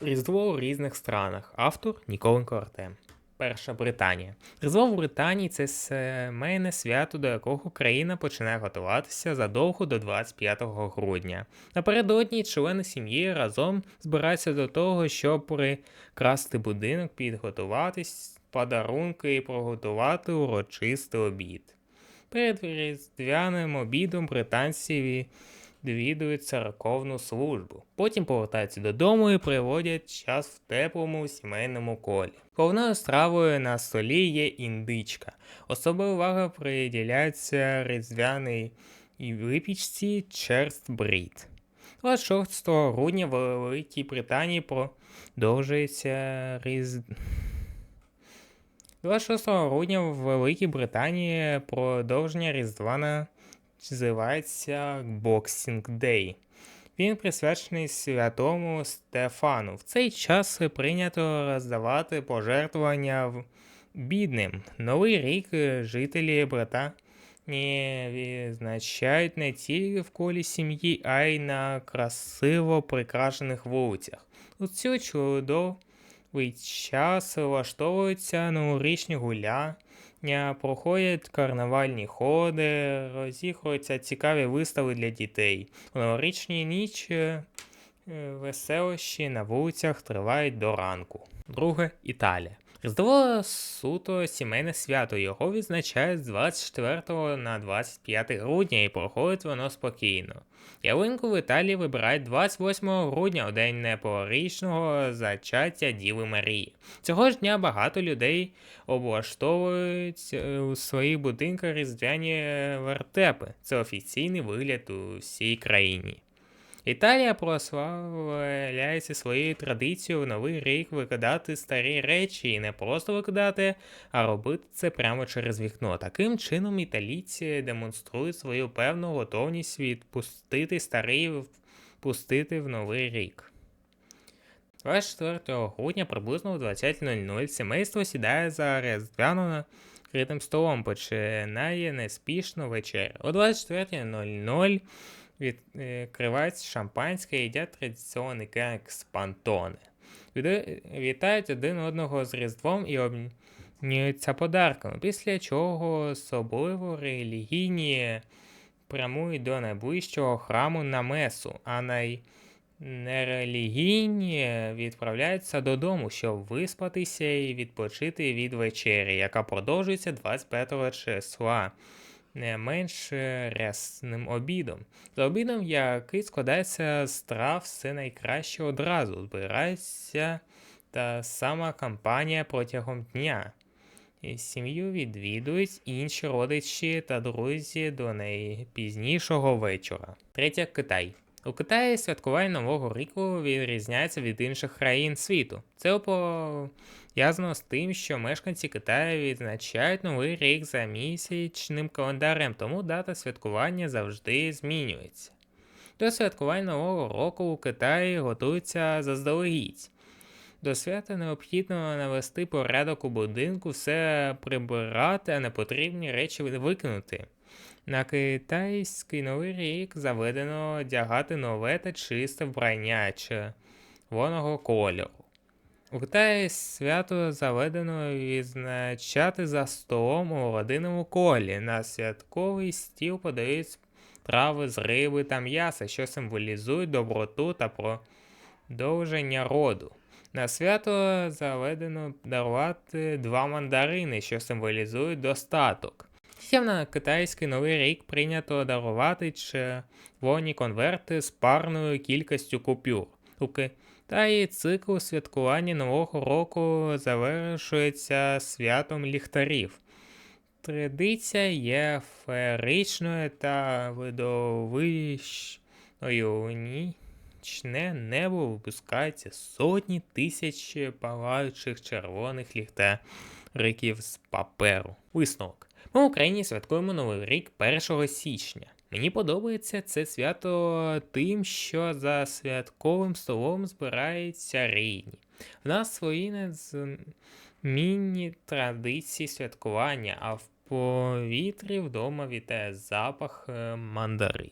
Різдво у різних странах. Автор Ніколенко Артем. Перша Британія. Різдво в Британії це сімейне свято, до якого країна починає готуватися задовго до 25 грудня. Напередодні члени сім'ї разом збираються до того, щоб прикрасти будинок, підготуватись, подарунки і приготувати урочистий обід. Перед різдвяним обідом британці відвідують церковну службу. Потім повертаються додому і проводять час в теплому сімейному колі. Головною стравою на столі є індичка. Особлива увага приділяється різдвяній і випічці черст брід. 26 грудня в Великій Британії продовжується різ... 26 грудня в Великій Британії продовження Різдва називається Boxing Day. Він присвячений святому Стефану. В цей час прийнято роздавати пожертвування в- бідним. Новий рік жителі Британії відзначають не тільки в колі сім'ї, а й на красиво прикрашених вулицях. У цю чудовий час влаштовуються новорічні гуляння, проходять карнавальні ходи, розігруються цікаві вистави для дітей. У новорічній ніч е, веселощі на вулицях тривають до ранку. Друге Італія. Різдво суто сімейне свято. Його відзначають з 24 на 25 грудня і проходить воно спокійно. Ялинку в Італії вибирають 28 грудня у день непорічного зачаття Діви Марії. Цього ж дня багато людей облаштовують е, у своїх будинках різдвяні е, вертепи. Це офіційний вигляд у всій країні. Італія прославляється своєю традицією в новий рік викидати старі речі і не просто викидати, а робити це прямо через вікно. Таким чином італійці демонструють свою певну готовність відпустити старий впустити в новий рік. 24 грудня приблизно о 20.00 сімейство сідає за різдвяно накритим столом, починає неспішно вечерю. О 24.00 відкривається шампанське і їдять традиційний кек з пантони. Люди вітають один одного з Різдвом і обмінюються подарками, після чого особливо релігійні прямують до найближчого храму на месу, а най... Нерелігійні відправляються додому, щоб виспатися і відпочити від вечері, яка продовжується 25 числа не менш ресним обідом. За обідом, який складається з трав все найкраще одразу, збирається та сама компанія протягом дня. І Сім'ю відвідують інші родичі та друзі до найпізнішого вечора. Третє Китай. У Китаї святкування Нового року відрізняється від інших країн світу. Це пов'язано з тим, що мешканці Китаю відзначають Новий рік за місячним календарем, тому дата святкування завжди змінюється. До святкування Нового року у Китаї готуються заздалегідь. До свята необхідно навести порядок у будинку, все прибирати, а непотрібні речі викинути. На китайський новий рік заведено одягати нове та чисте вбрання червоного кольору. У Китаї свято заведено відзначати за столом у родинному колі. На святковий стіл подають трави з риби та м'яса, що символізують доброту та продовження роду. На свято заведено дарувати два мандарини, що символізують достаток. Ще на китайський новий рік прийнято дарувати червоні конверти з парною кількістю купюр. У Китаї цикл святкування Нового року завершується святом ліхтарів. Традиція є феєричною та видовищною. Нічне небо випускається сотні тисяч палаючих червоних ліхтариків з паперу. Висновок. Ми в Україні святкуємо Новий рік 1 січня. Мені подобається це свято тим, що за святковим столом збираються рідні. В нас свої незмінні традиції святкування, а в повітрі вдома вітає запах е, мандарин.